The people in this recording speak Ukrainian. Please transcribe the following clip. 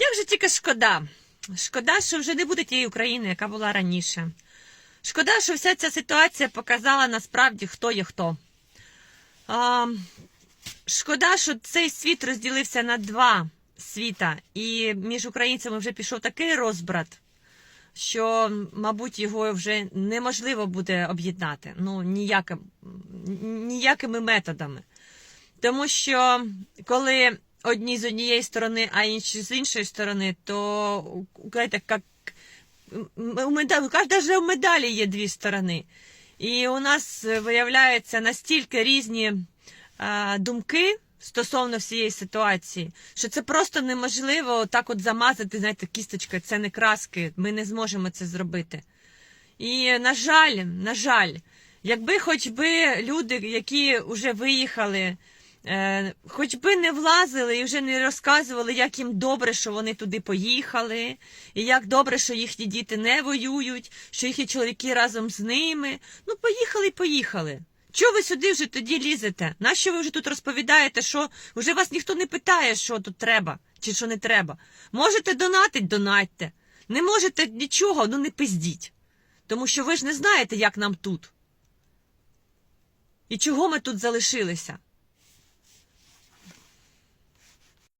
Як же тільки шкода. Шкода, що вже не буде тієї України, яка була раніше. Шкода, що вся ця ситуація показала насправді, хто є хто. А, шкода, що цей світ розділився на два світа, і між українцями вже пішов такий розбрат, що, мабуть, його вже неможливо буде об'єднати. Ну, ніяким, ніякими методами. Тому що коли одні з однієї сторони, а інші з іншої сторони, то знаєте, як у медалі, навіть у медалі є дві сторони. І у нас е, виявляється настільки різні а, думки стосовно всієї ситуації, що це просто неможливо так от замазати, знаєте, кісточкою, це не краски, ми не зможемо це зробити. І, на жаль, на жаль, якби хоч би люди, які вже виїхали, хоч би не влазили і вже не розказували, як їм добре, що вони туди поїхали, і як добре, що їхні діти не воюють, що їхні чоловіки разом з ними. Ну, поїхали і поїхали. Чого ви сюди вже тоді лізете? Нащо ви вже тут розповідаєте, що вже вас ніхто не питає, що тут треба чи що не треба? Можете донатить, донатьте. Не можете нічого, ну не пиздіть. Тому що ви ж не знаєте, як нам тут. І чого ми тут залишилися.